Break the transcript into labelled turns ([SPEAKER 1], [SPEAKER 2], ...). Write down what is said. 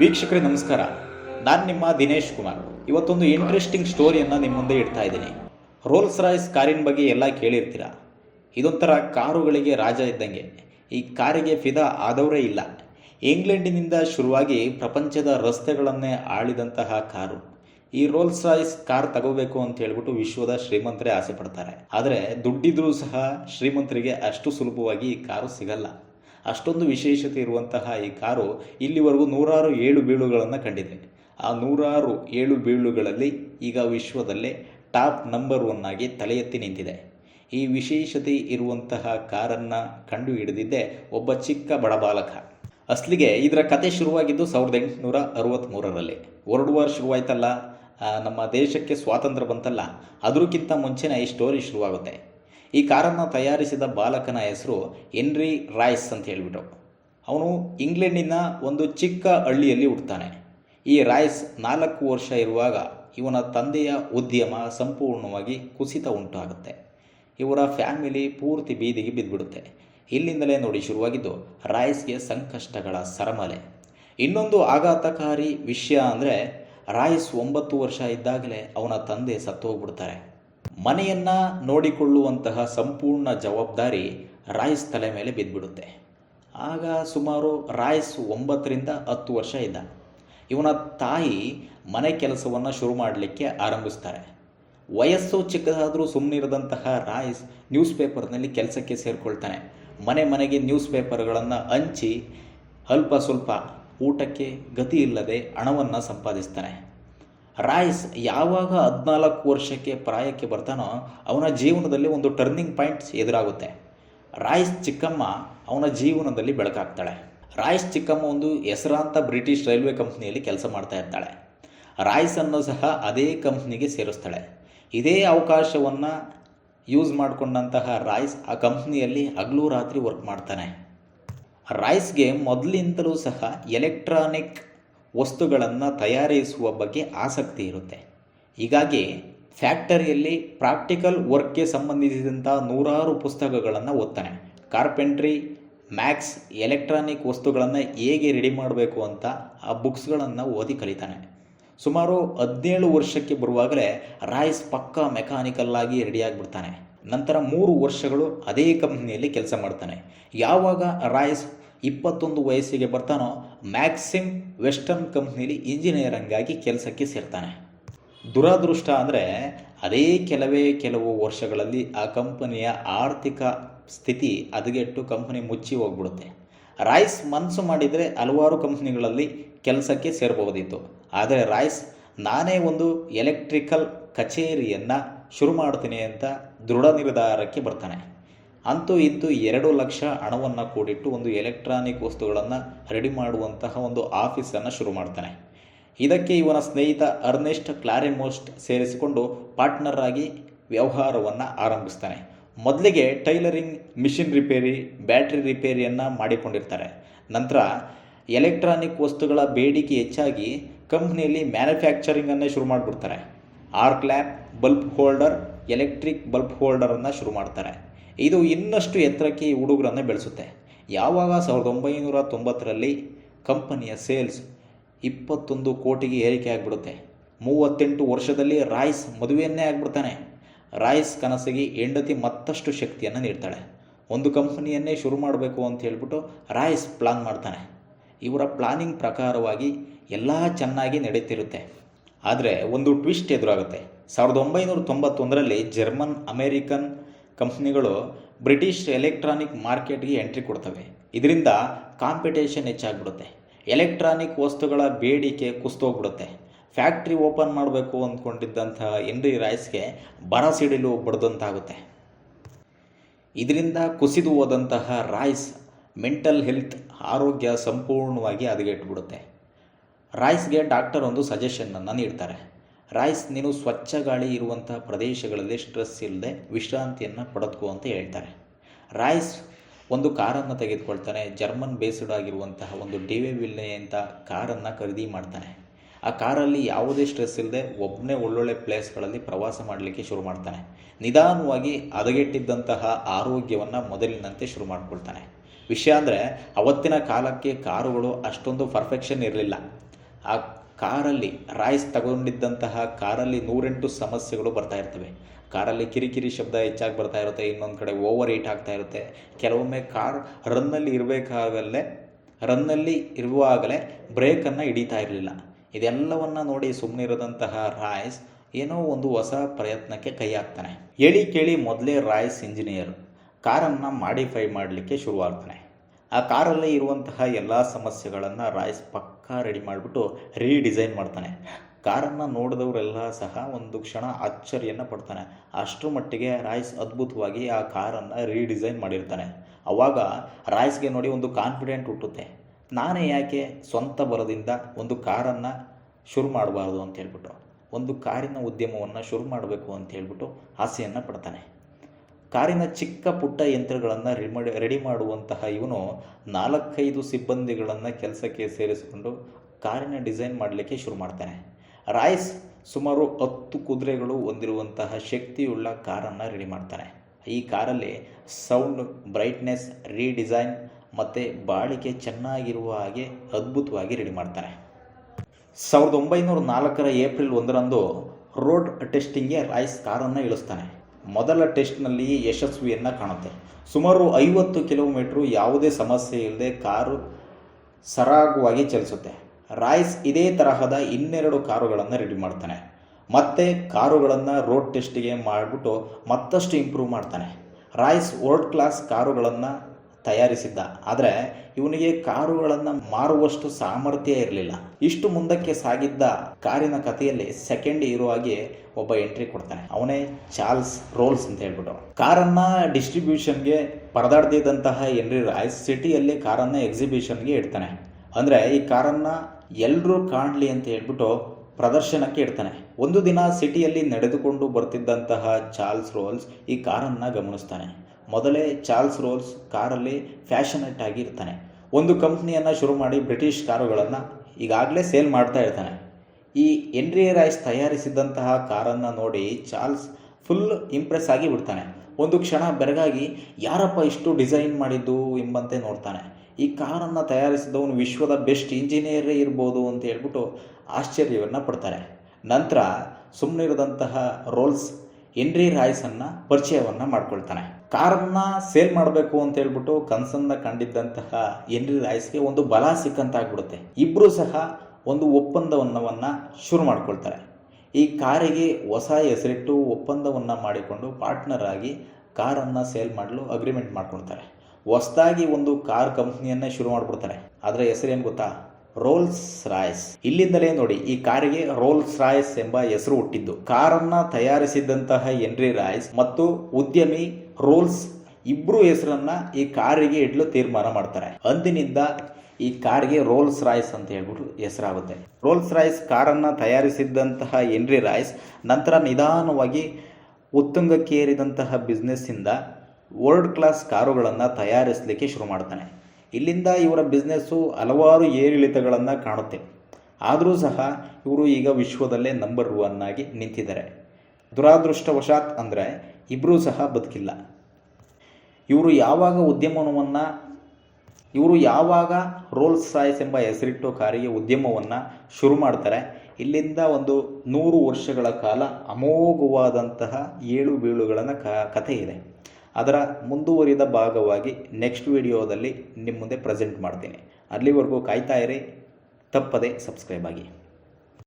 [SPEAKER 1] ವೀಕ್ಷಕರೇ, ನಮಸ್ಕಾರ. ನಾನು ನಿಮ್ಮ ದಿನೇಶ್ ಕುಮಾರ್. ಇವತ್ತೊಂದು ಇಂಟ್ರೆಸ್ಟಿಂಗ್ ಸ್ಟೋರಿಯನ್ನು ನಿಮ್ಮ ಮುಂದೆ ಇಡ್ತಾ ಇದ್ದೀನಿ. ರೋಲ್ಸ್ ರಾಯ್ಸ್ ಕಾರಿನ ಬಗ್ಗೆ ಎಲ್ಲ ಕೇಳಿರ್ತೀರ? ಇದೊಂಥರ ಕಾರುಗಳಿಗೆ ರಾಜ ಇದ್ದಂಗೆ. ಈ ಕಾರಿಗೆ ಫಿದಾ ಆದವರೇ ಇಲ್ಲ. ಇಂಗ್ಲೆಂಡಿನಿಂದ ಶುರುವಾಗಿ ಪ್ರಪಂಚದ ರಸ್ತೆಗಳನ್ನೇ ಆಳಿದಂತಹ ಕಾರು. ಈ ರೋಲ್ಸ್ ರಾಯ್ಸ್ ಕಾರ್ ತಗೋಬೇಕು ಅಂತ ಹೇಳ್ಬಿಟ್ಟು ವಿಶ್ವದ ಶ್ರೀಮಂತರೇ ಆಸೆ ಪಡ್ತಾರೆ. ಆದರೆ ದುಡ್ಡಿದ್ರೂ ಸಹ ಶ್ರೀಮಂತರಿಗೆ ಅಷ್ಟು ಸುಲಭವಾಗಿ ಈ ಕಾರು ಸಿಗಲ್ಲ. ಅಷ್ಟೊಂದು ವಿಶೇಷತೆ ಇರುವಂತಹ ಈ ಕಾರು ಇಲ್ಲಿವರೆಗೂ ನೂರಾರು ಏಳು ಬೀಳುಗಳನ್ನು ಕಂಡಿದೆ. ಆ ನೂರಾರು ಏಳು ಬೀಳುಗಳಲ್ಲಿ ಈಗ ವಿಶ್ವದಲ್ಲೇ ಟಾಪ್ ನಂಬರ್ ಒನ್ ಆಗಿ ತಲೆ ಎತ್ತಿ ನಿಂತಿದೆ. ಈ ವಿಶೇಷತೆ ಇರುವಂತಹ ಕಾರನ್ನು ಕಂಡು ಹಿಡಿದಿದ್ದೆ ಒಬ್ಬ ಚಿಕ್ಕ ಬಡಬಾಲಕ. ಅಸ್ಲಿಗೆ ಇದರ ಕತೆ ಶುರುವಾಗಿದ್ದು ಸಾವಿರದ ಎಂಟುನೂರ ಅರವತ್ತ್ಮೂರರಲ್ಲಿ ವರ್ಲ್ಡ್ ವಾರ್ ಶುರುವಾಯ್ತಲ್ಲ ನಮ್ಮ ದೇಶಕ್ಕೆ ಸ್ವಾತಂತ್ರ್ಯ ಬಂತಲ್ಲ, ಅದಕ್ಕಿಂತ ಮುಂಚೆನೇ ಈ ಸ್ಟೋರಿ ಶುರುವಾಗುತ್ತೆ. ಈ ಕಾರನ್ನು ತಯಾರಿಸಿದ ಬಾಲಕನ ಹೆಸರು ಹೆನ್ರಿ ರಾಯ್ಸ್ ಅಂತ ಹೇಳಿಬಿಟ್ಟು. ಅವನು ಇಂಗ್ಲೆಂಡಿನ ಒಂದು ಚಿಕ್ಕ ಹಳ್ಳಿಯಲ್ಲಿ ಹುಡ್ತಾನೆ ಈ ರಾಯ್ಸ್ ನಾಲ್ಕು ವರ್ಷ ಇರುವಾಗ ಇವನ ತಂದೆಯ ಉದ್ಯಮ ಸಂಪೂರ್ಣವಾಗಿ ಕುಸಿತ ಉಂಟಾಗುತ್ತೆ. ಇವರ ಫ್ಯಾಮಿಲಿ ಪೂರ್ತಿ ಬೀದಿಗೆ ಬಿದ್ದುಬಿಡುತ್ತೆ. ಇಲ್ಲಿಂದಲೇ ನೋಡಿ ಶುರುವಾಗಿದ್ದು ರಾಯ್ಸ್ಗೆ ಸಂಕಷ್ಟಗಳ ಸರಮಲೆ. ಇನ್ನೊಂದು ಆಘಾತಕಾರಿ ವಿಷಯ ಅಂದರೆ ರಾಯ್ಸ್ ಒಂಬತ್ತು ವರ್ಷ ಇದ್ದಾಗಲೇ ಅವನ ತಂದೆ ಸತ್ತು ಹೋಗ್ಬಿಡ್ತಾರೆ ಮನೆಯನ್ನು ನೋಡಿಕೊಳ್ಳುವಂತಹ ಸಂಪೂರ್ಣ ಜವಾಬ್ದಾರಿ ರಾಯ್ಸ್ ತಲೆ ಮೇಲೆ ಬಿದ್ದುಬಿಡುತ್ತೆ. ಆಗ ಸುಮಾರು ರಾಯ್ಸ್ ಒಂಬತ್ತರಿಂದ ಹತ್ತು ವರ್ಷ ಇದ್ದ. ಇವನ ತಾಯಿ ಮನೆ ಕೆಲಸವನ್ನು ಶುರು ಮಾಡಲಿಕ್ಕೆ ಆರಂಭಿಸ್ತಾರೆ. ವಯಸ್ಸು ಚಿಕ್ಕದಾದರೂ ಸುಮ್ಮನಿರದಂತಹ ರಾಯ್ಸ್ ನ್ಯೂಸ್ ಪೇಪರ್ನಲ್ಲಿ ಕೆಲಸಕ್ಕೆ ಸೇರಿಕೊಳ್ತಾನೆ. ಮನೆ ಮನೆಗೆ ನ್ಯೂಸ್ ಪೇಪರ್ಗಳನ್ನು ಹಂಚಿ ಅಲ್ಪ ಸ್ವಲ್ಪ ಊಟಕ್ಕೆ ಗತಿ ಇಲ್ಲದೆ ಹಣವನ್ನು ಸಂಪಾದಿಸ್ತಾನೆ. ರಾಯ್ಸ್ ಯಾವಾಗ ಹದಿನಾಲ್ಕು ವರ್ಷಕ್ಕೆ ಪ್ರಾಯಕ್ಕೆ ಬರ್ತಾನೋ ಅವನ ಜೀವನದಲ್ಲಿ ಒಂದು ಟರ್ನಿಂಗ್ ಪಾಯಿಂಟ್ಸ್ ಎದುರಾಗುತ್ತೆ. ರಾಯ್ಸ್ ಚಿಕ್ಕಮ್ಮ ಅವನ ಜೀವನದಲ್ಲಿ ಬೆಳಕಾಗ್ತಾಳೆ. ರಾಯ್ಸ್ ಚಿಕ್ಕಮ್ಮ ಒಂದು ಹೆಸರಾಂತ ಬ್ರಿಟಿಷ್ ರೈಲ್ವೆ ಕಂಪ್ನಿಯಲ್ಲಿ ಕೆಲಸ ಮಾಡ್ತಾ ಇರ್ತಾಳೆ. ರಾಯ್ಸನ್ನು ಸಹ ಅದೇ ಕಂಪ್ನಿಗೆ ಸೇರಿಸ್ತಾಳೆ. ಇದೇ ಅವಕಾಶವನ್ನು ಯೂಸ್ ಮಾಡಿಕೊಂಡಂತಹ ರಾಯ್ಸ್ ಆ ಕಂಪ್ನಿಯಲ್ಲಿ ಹಗಲು ರಾತ್ರಿ ವರ್ಕ್ ಮಾಡ್ತಾನೆ. ರಾಯ್ಸ್ಗೆ ಮೊದಲಿಂದಲೂ ಸಹ ಎಲೆಕ್ಟ್ರಾನಿಕ್ ವಸ್ತುಗಳನ್ನು ತಯಾರಿಸುವ ಬಗ್ಗೆ ಆಸಕ್ತಿ ಇರುತ್ತೆ. ಹೀಗಾಗಿ ಫ್ಯಾಕ್ಟರಿಯಲ್ಲಿ ಪ್ರಾಕ್ಟಿಕಲ್ ವರ್ಕ್ಗೆ ಸಂಬಂಧಿಸಿದಂಥ ನೂರಾರು ಪುಸ್ತಕಗಳನ್ನು ಓದ್ತಾನೆ. ಕಾರ್ಪೆಂಟ್ರಿ, ಮ್ಯಾಕ್ಸ್, ಎಲೆಕ್ಟ್ರಾನಿಕ್ ವಸ್ತುಗಳನ್ನು ಹೇಗೆ ರೆಡಿ ಮಾಡಬೇಕು ಅಂತ ಆ ಬುಕ್ಸ್ಗಳನ್ನು ಓದಿ ಕಲಿತಾನೆ. ಸುಮಾರು ಹದಿನೇಳು ವರ್ಷಕ್ಕೆ ಬರುವಾಗಲೇ ರಾಯ್ಸ್ ಪಕ್ಕಾ ಮೆಕ್ಯಾನಿಕಲ್ ಆಗಿ ರೆಡಿಯಾಗಿಬಿಡ್ತಾನೆ ನಂತರ ಮೂರು ವರ್ಷಗಳು ಅದೇ ಕಂಪ್ನಿಯಲ್ಲಿ ಕೆಲಸ ಮಾಡ್ತಾನೆ. ಯಾವಾಗ ರಾಯ್ಸ್ ಇಪ್ಪತ್ತೊಂದು ವಯಸ್ಸಿಗೆ ಬರ್ತಾನೋ ಮ್ಯಾಕ್ಸಿಮ್ ವೆಸ್ಟರ್ನ್ ಕಂಪ್ನಿಲಿ ಇಂಜಿನಿಯರಿಂಗಾಗಿ ಕೆಲಸಕ್ಕೆ ಸೇರ್ತಾನೆ. ದುರಾದೃಷ್ಟ ಅಂದರೆ ಅದೇ ಕೆಲವೇ ಕೆಲವು ವರ್ಷಗಳಲ್ಲಿ ಆ ಕಂಪನಿಯ ಆರ್ಥಿಕ ಸ್ಥಿತಿ ಹದಗೆಟ್ಟು ಕಂಪನಿ ಮುಚ್ಚಿ ಹೋಗ್ಬಿಡುತ್ತೆ. ರಾಯ್ಸ್ ಮನಸ್ಸು ಮಾಡಿದರೆ ಹಲವಾರು ಕಂಪ್ನಿಗಳಲ್ಲಿ ಕೆಲಸಕ್ಕೆ ಸೇರಬಹುದಿತ್ತು ಆದರೆ ರಾಯ್ಸ್, ನಾನೇ ಒಂದು ಎಲೆಕ್ಟ್ರಿಕಲ್ ಕಚೇರಿಯನ್ನು ಶುರು ಮಾಡ್ತೀನಿ ಅಂತ ದೃಢ ನಿರ್ಧಾರಕ್ಕೆ ಬರ್ತಾನೆ. ಅಂತೂ ಇಂತೂ ಎರಡು ಲಕ್ಷ ಹಣವನ್ನು ಕೂಡಿಟ್ಟು ಒಂದು ಎಲೆಕ್ಟ್ರಾನಿಕ್ ವಸ್ತುಗಳನ್ನು ರೆಡಿ ಮಾಡುವಂತಹ ಒಂದು ಆಫೀಸನ್ನು ಶುರು ಮಾಡ್ತಾನೆ. ಇದಕ್ಕೆ ಇವನ ಸ್ನೇಹಿತ ಅರ್ನೆಸ್ಟ್ ಕ್ಲಾರಿಮೋಸ್ಟ್ ಸೇರಿಸಿಕೊಂಡು ಪಾರ್ಟ್ನರ್ ಆಗಿ ವ್ಯವಹಾರವನ್ನು ಆರಂಭಿಸ್ತಾನೆ. ಮೊದಲಿಗೆ ಟೈಲರಿಂಗ್ ಮಿಷಿನ್ ರಿಪೇರಿ ಬ್ಯಾಟ್ರಿ ರಿಪೇರಿಯನ್ನು ಮಾಡಿಕೊಂಡಿರ್ತಾರೆ. ನಂತರ ಎಲೆಕ್ಟ್ರಾನಿಕ್ ವಸ್ತುಗಳ ಬೇಡಿಕೆ ಹೆಚ್ಚಾಗಿ ಕಂಪ್ನಿಯಲ್ಲಿ ಮ್ಯಾನುಫ್ಯಾಕ್ಚರಿಂಗನ್ನೇ ಶುರು ಮಾಡಿಬಿಡ್ತಾರೆ. Arc lamp bulb holder electric bulb ಹೋಲ್ಡರನ್ನು ಶುರು ಮಾಡ್ತಾರೆ. ಇದು ಇನ್ನಷ್ಟು ಎತ್ತರಕ್ಕೆ ಈ ಹುಡುಗರನ್ನು ಬೆಳೆಸುತ್ತೆ. ಯಾವಾಗ ಸಾವಿರದ ಒಂಬೈನೂರ ತೊಂಬತ್ತರಲ್ಲಿ ಕಂಪನಿಯ ಸೇಲ್ಸ್ ಇಪ್ಪತ್ತೊಂದು ಕೋಟಿಗೆ ಏರಿಕೆ ಆಗಿಬಿಡುತ್ತೆ. ಮೂವತ್ತೆಂಟು ವರ್ಷದಲ್ಲಿ ರಾಯ್ಸ್ ಮದುವೆಯನ್ನೇ ಆಗಿಬಿಡ್ತಾನೆ. ರಾಯ್ಸ್ ಕನಸಿಗೆ ಹೆಂಡತಿ ಮತ್ತಷ್ಟು ಶಕ್ತಿಯನ್ನು ನೀಡ್ತಾಳೆ. ಒಂದು ಕಂಪನಿಯನ್ನೇ ಶುರು ಮಾಡಬೇಕು ಅಂತ ಹೇಳಿಬಿಟ್ಟು ರಾಯ್ಸ್ ಪ್ಲಾನ್ ಮಾಡ್ತಾನೆ. ಇವರ ಪ್ಲಾನಿಂಗ್ ಪ್ರಕಾರವಾಗಿ ಎಲ್ಲ ಚೆನ್ನಾಗಿ ನಡೀತಿರುತ್ತೆ. ಆದರೆ ಒಂದು ಟ್ವಿಸ್ಟ್ ಎದುರಾಗುತ್ತೆ. ಸಾವಿರದ ಒಂಬೈನೂರ ತೊಂಬತ್ತೊಂದರಲ್ಲಿ ಜರ್ಮನ್ ಅಮೇರಿಕನ್ ಕಂಪ್ನಿಗಳು ಬ್ರಿಟಿಷ್ ಎಲೆಕ್ಟ್ರಾನಿಕ್ ಮಾರ್ಕೆಟ್ಗೆ ಎಂಟ್ರಿ ಕೊಡ್ತವೆ. ಇದರಿಂದ ಕಾಂಪಿಟೇಷನ್ ಹೆಚ್ಚಾಗ್ಬಿಡುತ್ತೆ. ಎಲೆಕ್ಟ್ರಾನಿಕ್ ವಸ್ತುಗಳ ಬೇಡಿಕೆ ಕುಸ್ತೋಗ್ಬಿಡುತ್ತೆ. ಫ್ಯಾಕ್ಟ್ರಿ ಓಪನ್ ಮಾಡಬೇಕು ಅಂದ್ಕೊಂಡಿದ್ದಂತಹ ಎನ್ರಿ ರಾಯ್ಸ್ಗೆ ಬರ ಸಿಡಿಲು ಬಡ್ದಂತಾಗುತ್ತೆ. ಇದರಿಂದ ಕುಸಿದು ಹೋದಂತಹ ರಾಯ್ಸ್ ಮೆಂಟಲ್ ಹೆಲ್ತ್ ಆರೋಗ್ಯ ಸಂಪೂರ್ಣವಾಗಿ ಹದಗೆಟ್ಬಿಡುತ್ತೆ. ರೈಸ್ಗೆ ಡಾಕ್ಟರ್ ಒಂದು ಸಜೆಷನನ್ನು ನೀಡ್ತಾರೆ. ರಾಯ್ಸ್ ನೀನು ಸ್ವಚ್ಛ ಗಾಳಿ ಇರುವಂತಹ ಪ್ರದೇಶಗಳಲ್ಲಿ ಸ್ಟ್ರೆಸ್ ಇಲ್ಲದೆ ವಿಶ್ರಾಂತಿಯನ್ನು ಪಡೆದುಕೋ ಅಂತ ಹೇಳ್ತಾರೆ. ರಾಯ್ಸ್ ಒಂದು ಕಾರನ್ನು ತೆಗೆದುಕೊಳ್ತಾನೆ, ಜರ್ಮನ್ ಬೇಸ್ಡ್ ಆಗಿರುವಂತಹ ಒಂದು ಡಿವೆ ವಿಲ್ಲೆ ಅಂತ ಕಾರನ್ನು ಖರೀದಿ ಮಾಡ್ತಾನೆ. ಆ ಕಾರಲ್ಲಿ ಯಾವುದೇ ಸ್ಟ್ರೆಸ್ ಇಲ್ಲದೆ ಒಬ್ಬನೇ ಒಳ್ಳೊಳ್ಳೆ ಪ್ಲೇಸ್ಗಳಲ್ಲಿ ಪ್ರವಾಸ ಮಾಡಲಿಕ್ಕೆ ಶುರು ಮಾಡ್ತಾನೆ. ನಿಧಾನವಾಗಿ ಹದಗೆಟ್ಟಿದ್ದಂತಹ ಆರೋಗ್ಯವನ್ನು ಮೊದಲಿನಂತೆ ಶುರು ಮಾಡಿಕೊಳ್ತಾನೆ. ವಿಷಯ ಅಂದರೆ ಅವತ್ತಿನ ಕಾಲಕ್ಕೆ ಕಾರುಗಳು ಅಷ್ಟೊಂದು ಪರ್ಫೆಕ್ಷನ್ ಇರಲಿಲ್ಲ. ಆ ಕಾರಲ್ಲಿ ರಾಯ್ಸ್ ತಗೊಂಡಿದ್ದಂತಹ ಕಾರಲ್ಲಿ ನೂರೆಂಟು ಸಮಸ್ಯೆಗಳು ಬರ್ತಾ ಇರ್ತವೆ. ಕಾರಲ್ಲಿ ಕಿರಿಕಿರಿ ಶಬ್ದ ಹೆಚ್ಚಾಗಿ ಬರ್ತಾ ಇರುತ್ತೆ, ಇನ್ನೊಂದು ಕಡೆ ಓವರ್ ಹೀಟ್ ಆಗ್ತಾ ಇರುತ್ತೆ. ಕೆಲವೊಮ್ಮೆ ಕಾರ್ ರನ್ನಲ್ಲಿ ಇರಬೇಕಾಗಲ್ಲೇ ರನ್ನಲ್ಲಿ ಇರುವಾಗಲೇ ಬ್ರೇಕನ್ನು ಹಿಡಿತಾ ಇರಲಿಲ್ಲ. ಇದೆಲ್ಲವನ್ನು ನೋಡಿ ಸುಮ್ಮನಿರದಂತಹ ರಾಯ್ಸ್ ಏನೋ ಒಂದು ಹೊಸ ಪ್ರಯತ್ನಕ್ಕೆ ಕೈ ಹಾಕ್ತಾನೆ. ಹೇಳಿ ಕೇಳಿ ಮೊದಲೇ ರಾಯ್ಸ್ ಇಂಜಿನಿಯರ್, ಕಾರನ್ನು ಮಾಡಿಫೈ ಮಾಡಲಿಕ್ಕೆ ಶುರುವಾಗ್ತಾನೆ. ಆ ಕಾರಲ್ಲಿ ಇರುವಂತಹ ಎಲ್ಲ ಸಮಸ್ಯೆಗಳನ್ನು ರಾಯ್ಸ್ ಪಕ್ಕಾ ರೆಡಿ ಮಾಡಿಬಿಟ್ಟು ರೀಡಿಸೈನ್ ಮಾಡ್ತಾನೆ. ಕಾರನ್ನು ನೋಡಿದವರೆಲ್ಲ ಸಹ ಒಂದು ಕ್ಷಣ ಆಶ್ಚರ್ಯನ ಪಡ್ತಾನೆ. ಅಷ್ಟರ ಮಟ್ಟಿಗೆ ರಾಯ್ಸ್ ಅದ್ಭುತವಾಗಿ ಆ ಕಾರನ್ನು ರೀಡಿಸೈನ್ ಮಾಡಿರ್ತಾನೆ. ಅವಾಗ ರಾಯ್ಸ್ಗೆ ನೋಡಿ ಒಂದು ಕಾನ್ಫಿಡೆಂಟ್ ಹುಟ್ಟುತ್ತೆ. ನಾನೇ ಯಾಕೆ ಸ್ವಂತ ಬಲದಿಂದ ಒಂದು ಕಾರನ್ನು ಶುರು ಮಾಡಬಾರ್ದು ಅಂತ ಹೇಳ್ಬಿಟ್ಟು, ಒಂದು ಕಾರಿನ ಉದ್ಯಮವನ್ನು ಶುರು ಮಾಡಬೇಕು ಅಂತ ಹೇಳ್ಬಿಟ್ಟು ಆಸೆಯನ್ನು ಪಡ್ತಾನೆ. ಕಾರಿನ ಚಿಕ್ಕ ಪುಟ್ಟ ಯಂತ್ರಗಳನ್ನು ರೆಡಿ ಮಾಡಿ ರೆಡಿ ಮಾಡುವಂತಹ ಇವನು ನಾಲ್ಕೈದು ಸಿಬ್ಬಂದಿಗಳನ್ನು ಕೆಲಸಕ್ಕೆ ಸೇರಿಸಿಕೊಂಡು ಕಾರಿನ ಡಿಸೈನ್ ಮಾಡಲಿಕ್ಕೆ ಶುರು ಮಾಡ್ತಾನೆ. ರಾಯ್ಸ್ ಸುಮಾರು ಹತ್ತು ಕುದುರೆಗಳು ಹೊಂದಿರುವಂತಹ ಶಕ್ತಿಯುಳ್ಳ ಕಾರನ್ನು ರೆಡಿ ಮಾಡ್ತಾನೆ. ಈ ಕಾರಲ್ಲಿ ಸೌಂಡ್, ಬ್ರೈಟ್ನೆಸ್, ರೀಡಿಸೈನ್ ಮತ್ತು ಬಾಳಿಕೆ ಚೆನ್ನಾಗಿರುವ ಹಾಗೆ ಅದ್ಭುತವಾಗಿ ರೆಡಿ ಮಾಡ್ತಾನೆ. ಸಾವಿರದ ಒಂಬೈನೂರ ನಾಲ್ಕರ ಏಪ್ರಿಲ್ ಒಂದರಂದು ರೋಡ್ ಟೆಸ್ಟಿಂಗ್ಗೆ ರಾಯ್ಸ್ ಕಾರನ್ನು ಇಳಿಸ್ತಾನೆ. ಮೊದಲ ಟೆಸ್ಟ್ನಲ್ಲಿ ಯಶಸ್ವಿಯನ್ನು ಕಾಣುತ್ತೆ. ಸುಮಾರು ಐವತ್ತು ಕಿಲೋಮೀಟ್ರು ಯಾವುದೇ ಸಮಸ್ಯೆ ಇಲ್ಲದೆ ಕಾರು ಸರಾಗವಾಗಿ ಚಲಿಸುತ್ತೆ. ರಾಯ್ಸ್ ಇದೇ ತರಹದ ಇನ್ನೆರಡು ಕಾರುಗಳನ್ನು ರೆಡಿ ಮಾಡ್ತಾನೆ. ಮತ್ತೆ ಕಾರುಗಳನ್ನು ರೋಡ್ ಟೆಸ್ಟಿಗೆ ಮಾಡಿಬಿಟ್ಟು ಮತ್ತಷ್ಟು ಇಂಪ್ರೂವ್ ಮಾಡ್ತಾನೆ. ರಾಯ್ಸ್ ವರ್ಲ್ಡ್ ಕ್ಲಾಸ್ ಕಾರುಗಳನ್ನು ತಯಾರಿಸಿದ್ದ. ಆದರೆ ಇವನಿಗೆ ಕಾರುಗಳನ್ನು ಮಾರುವಷ್ಟು ಸಾಮರ್ಥ್ಯ ಇರಲಿಲ್ಲ. ಇಷ್ಟು ಮುಂದಕ್ಕೆ ಸಾಗಿದ್ದ ಕಾರಿನ ಕಥೆಯಲ್ಲಿ ಸೆಕೆಂಡ್ ಇರೋ ಆಗಿ ಒಬ್ಬ ಎಂಟ್ರಿ ಕೊಡ್ತಾನೆ. ಅವನೇ ಚಾರ್ಲ್ಸ್ ರೋಲ್ಸ್ ಅಂತ ಹೇಳ್ಬಿಟ್ಟು. ಕಾರನ್ನ ಡಿಸ್ಟ್ರಿಬ್ಯೂಷನ್ಗೆ ಪರದಾಡ್ದಿದ್ದಂತಹ ಎನ್ರಿ ರಾಯ್ಸ್ ಸಿಟಿಯಲ್ಲಿ ಕಾರನ್ನ ಎಕ್ಸಿಬಿಷನ್ಗೆ ಇಡ್ತಾನೆ. ಅಂದರೆ ಈ ಕಾರನ್ನ ಎಲ್ಲರೂ ಕಾಣಲಿ ಅಂತ ಹೇಳ್ಬಿಟ್ಟು ಪ್ರದರ್ಶನಕ್ಕೆ ಇಡ್ತಾನೆ. ಒಂದು ದಿನ ಸಿಟಿಯಲ್ಲಿ ನಡೆದುಕೊಂಡು ಬರ್ತಿದ್ದಂತಹ ಚಾರ್ಲ್ಸ್ ರೋಲ್ಸ್ ಈ ಕಾರನ್ನು ಗಮನಿಸ್ತಾನೆ. ಮೊದಲೇ ಚಾರ್ಲ್ಸ್ ರೋಲ್ಸ್ ಕಾರಲ್ಲಿ ಫ್ಯಾಷನೇಟ್ ಆಗಿ ಇರ್ತಾನೆ. ಒಂದು ಕಂಪ್ನಿಯನ್ನು ಶುರು ಮಾಡಿ ಬ್ರಿಟಿಷ್ ಕಾರುಗಳನ್ನು ಈಗಾಗಲೇ ಸೇಲ್ ಮಾಡ್ತಾ ಇರ್ತಾನೆ. ಈ ಎನ್ರಿ ರೈಸ್ ತಯಾರಿಸಿದಂತಹ ಕಾರನ್ನು ನೋಡಿ ಚಾರ್ಲ್ಸ್ ಫುಲ್ ಇಂಪ್ರೆಸ್ ಆಗಿ ಬಿಡ್ತಾನೆ. ಒಂದು ಕ್ಷಣ ಬೆರಗಾಗಿ, ಯಾರಪ್ಪ ಇಷ್ಟು ಡಿಸೈನ್ ಮಾಡಿದ್ದು? ಎಂಬಂತೆ ನೋಡ್ತಾನೆ. ಈ ಕಾರನ್ನು ತಯಾರಿಸಿದವನು ವಿಶ್ವದ ಬೆಸ್ಟ್ ಇಂಜಿನಿಯರೇ ಇರ್ಬೋದು ಅಂತ ಹೇಳ್ಬಿಟ್ಟು ಆಶ್ಚರ್ಯವನ್ನು ಪಡ್ತಾರೆ. ನಂತರ ಸುಮ್ಮನಿರದಂತಹ ರೋಲ್ಸ್ ಎನ್ರಿ ರಾಯ್ಸನ್ನು ಪರಿಚಯವನ್ನು ಮಾಡ್ಕೊಳ್ತಾನೆ. ಕಾರನ್ನು ಸೇಲ್ ಮಾಡಬೇಕು ಅಂತ ಹೇಳ್ಬಿಟ್ಟು ಕನ್ಸನ್ನ ಕಂಡಿದ್ದಂತಹ ಎನ್ರಿ ರಾಯ್ಸ್ಗೆ ಒಂದು ಬಲ ಸಿಕ್ಕಂತಾಗ್ಬಿಡುತ್ತೆ. ಇಬ್ಬರೂ ಸಹ ಒಂದು ಒಪ್ಪಂದವನ್ನವನ್ನು ಶುರು ಮಾಡ್ಕೊಳ್ತಾರೆ. ಈ ಕಾರಿಗೆ ಹೊಸ ಹೆಸರಿಟ್ಟು ಒಪ್ಪಂದವನ್ನು ಮಾಡಿಕೊಂಡು ಪಾರ್ಟ್ನರ್ ಆಗಿ ಕಾರನ್ನು ಸೇಲ್ ಮಾಡಲು ಅಗ್ರಿಮೆಂಟ್ ಮಾಡ್ಕೊಳ್ತಾರೆ. ಹೊಸದಾಗಿ ಒಂದು ಕಾರ್ ಕಂಪ್ನಿಯನ್ನೇ ಶುರು ಮಾಡಿಬಿಡ್ತಾರೆ. ಅದರ ಹೆಸರೇನು ಗೊತ್ತಾ? ರೋಲ್ಸ್ ರಾಯ್ಸ್ ಇಲ್ಲಿಂದಲೇ ನೋಡಿ, ಈ ಕಾರಿಗೆ ರೋಲ್ಸ್ ರಾಯ್ಸ್ ಎಂಬ ಹೆಸರು ಹುಟ್ಟಿದ್ದು. ಕಾರನ್ನ ತಯಾರಿಸಿದಂತಹ ಎನ್ರಿ ರಾಯ್ಸ್ ಮತ್ತು ಉದ್ಯಮಿ ರೋಲ್ಸ್ ಇಬ್ರು ಹೆಸರನ್ನ ಈ ಕಾರಿಗೆ ಇಡಲು ತೀರ್ಮಾನ ಮಾಡ್ತಾರೆ. ಅಂದಿನಿಂದ ಈ ಕಾರಿಗೆ ರೋಲ್ಸ್ ರಾಯ್ಸ್ ಅಂತ ಹೇಳ್ಬಿಟ್ಟು ಹೆಸರಾಗುತ್ತೆ. ರೋಲ್ಸ್ ರಾಯ್ಸ್ ಕಾರನ್ನು ತಯಾರಿಸಿದ್ದಂತಹ ಎನ್ರಿ ರಾಯ್ಸ್ ನಂತರ ನಿಧಾನವಾಗಿ ಉತ್ತುಂಗಕ್ಕೇರಿದಂತಹ ಬಿಸ್ನೆಸ್ಸಿಂದ ವರ್ಲ್ಡ್ ಕ್ಲಾಸ್ ಕಾರುಗಳನ್ನು ತಯಾರಿಸಲಿಕ್ಕೆ ಶುರು ಮಾಡ್ತಾನೆ. ಇಲ್ಲಿಂದ ಇವರ ಬಿಸ್ನೆಸ್ಸು ಹಲವಾರು ಏರಿಳಿತಗಳನ್ನು ಕಾಣುತ್ತೆ. ಆದರೂ ಸಹ ಇವರು ಈಗ ವಿಶ್ವದಲ್ಲೇ ನಂಬರ್ ಒನ್ ಆಗಿ ನಿಂತಿದ್ದಾರೆ. ದುರಾದೃಷ್ಟವಶಾತ್ ಅಂದರೆ ಇಬ್ಬರೂ ಸಹ ಬದುಕಿಲ್ಲ. ಇವರು ಯಾವಾಗ ಉದ್ಯಮವನ್ನು, ಇವರು ಯಾವಾಗ ರೋಲ್ಸ್ ರಾಯ್ಸ್ ಎಂಬ ಹೆಸರಿಟ್ಟು ಕಾರಿಗೆ ಉದ್ಯಮವನ್ನು ಶುರು ಮಾಡ್ತಾರೆ, ಇಲ್ಲಿಂದ ಒಂದು ನೂರು ವರ್ಷಗಳ ಕಾಲ ಅಮೋಘವಾದಂತಹ ಏಳು ಬೀಳುಗಳನ್ನು ಕ, ಕಥೆ ಇದೆ. ಅದರ ಮುಂದುವರಿದ ಭಾಗವಾಗಿ ನೆಕ್ಸ್ಟ್ ವಿಡಿಯೋದಲ್ಲಿ ನಿಮ್ಮ ಮುಂದೆ ಪ್ರೆಸೆಂಟ್ ಮಾಡ್ತೀನಿ. ಅಲ್ಲಿವರೆಗೂ ಕಾಯ್ತಾ ಇರಿ. ತಪ್ಪದೆ ಸಬ್ಸ್ಕ್ರೈಬ್ ಆಗಿ.